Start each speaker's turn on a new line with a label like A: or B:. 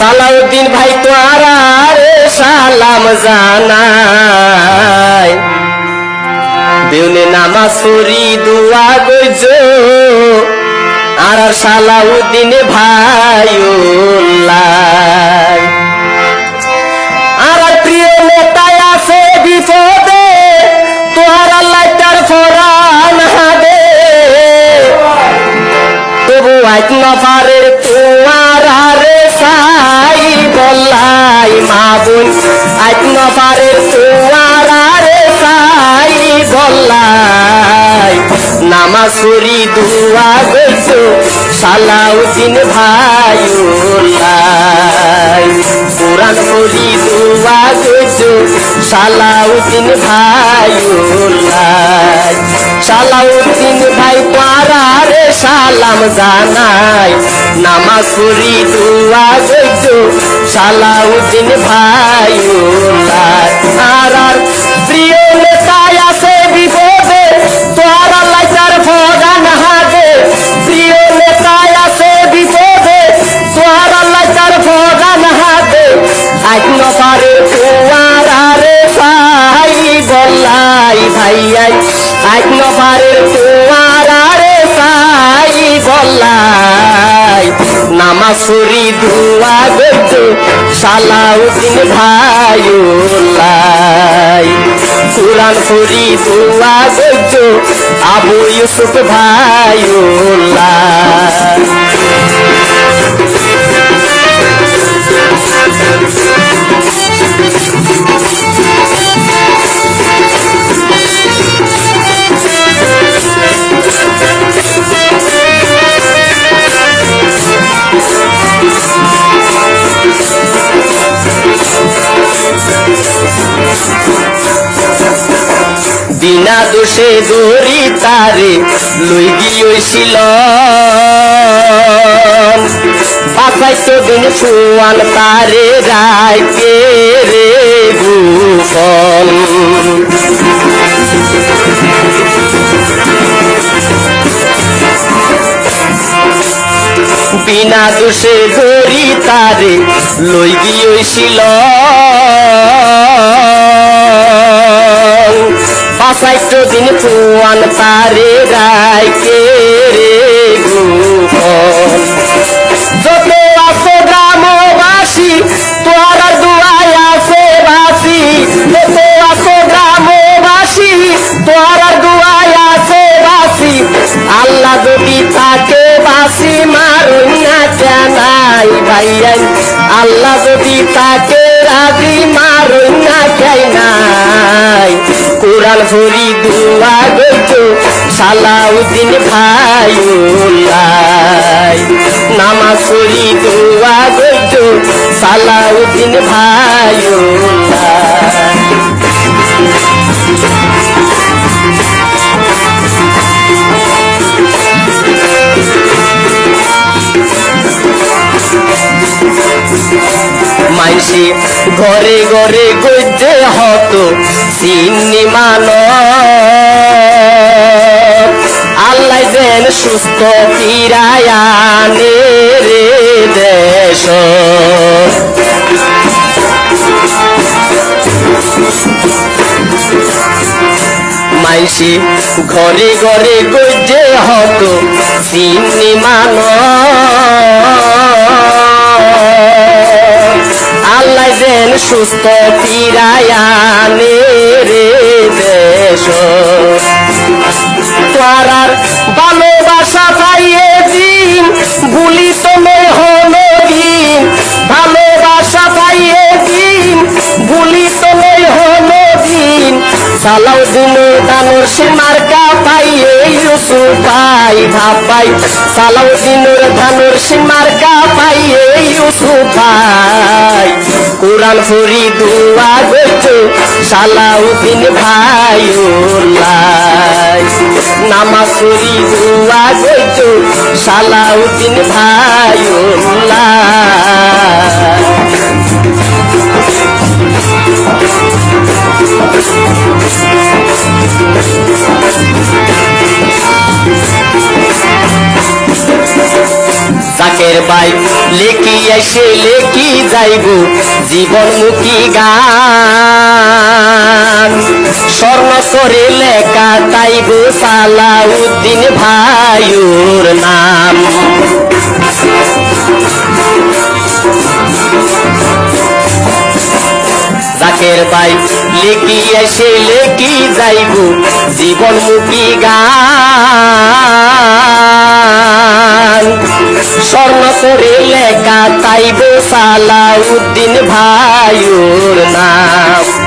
A: সালাউদ্দিন ভাই তোয়ারে সালাম জানাই। বিউনে নামা পড়ি, দুয়া গইজ আর আর সালাউদ্দিন ভাই আর আর প্রিয় নেতায় আছে বিপদে তোর আল্লাহ তার ফরান হাদে তবু আজ নফারের তোমার আরে সাই বল্লাই মা আজ নফারের তোমার সাই বল্লাই নামাজ দুয়া গইছ সালাউদ্দিন ভাই কোরআন পড়ি, দুয়া গইছ সালাউদ্দিন ভাই সালাউদ্দিন ভাই পারারে সালাম জানাই, নামাজ পড়ি, দুয়া গইছ সালাউদ্দিন ভাই আর আর প্রিয় নেতায় আছে বিপদে তোর লাইটার ফগান হাতে। প্রিয় নেতায় আছে বিপদে তোর লাইটার ফগান হাতে। আজ নপারে তোমার ভাই, বল্লাই ভাইয়াই, আজ নপারে তোমার ভাই বল্লাই নামাসুরি দুয়া গত সালাউদ্দিন ভাই কুরআন ফুরি দুয়া গত আবু ইউসুফ ভাইউল্লাই বিনা দোষে দড়ি তারে লই গিয়েছিল বাসাইতো দিন সুয়ান তারে রাইকে রে ভূষণ বিনা দোষে দড়ি তারে লই গিয়েছিল পাঁচাইটো দিন পুয়ান তারে রাইকে রে যত গ্রামবাসী তোর বাসি। যত আছে গ্রামবাসী তোর বাসি। আল্লাহ যদি বাসি মারুন না কেনাই ভাইয়াই, আল্লাহ যদি ভরি দুয়া গইত সালাউদ্দিন ভাই নামাজ পড়ি দুয়া গইত সালাউদ্দিন ভাইউল্লাই মাইসি, ঘরে ঘরে গইতে হতো চিনি মান আল্লাহ যেন সুস্থ ফিরায়ানে দেশ। মাইসি, ঘরে ঘরে গইতে হতো চিনি সুস্থ ফিরায়ানে রে দেশ। তোরার ভালোবাসা পাইয়ে দিন গুলি তুমি হলো দিন ভালোবাসা পাইয়ে দিন গুলি তুমি হলো দিন সালাউদ্দিন দানুর সীমার্কা পাইয়ে ইউসুফ পাই ভাপাই। সালাউদ্দিনুর ধানুর সীমার্কা পাইয়ে ইউসুফ পাই কোরআন ফুরি দুয়া গইছ সালাউদ্দিন ভাই নামাজ ফুরি দুয়া গইছ সালাউদ্দিন ভাই জাকের ভাই লেখি এসে লেখি যাইব জীবনমুখী গান। স্বর্ণ করে লেখা তাইব সালাউদ্দিন ভাইয়ের নাম। জাকের ভাই লেখি এসে লেখি যাইব জীবনমুখী গান। তাইব সালাউদ্দিন ভাইর নাম।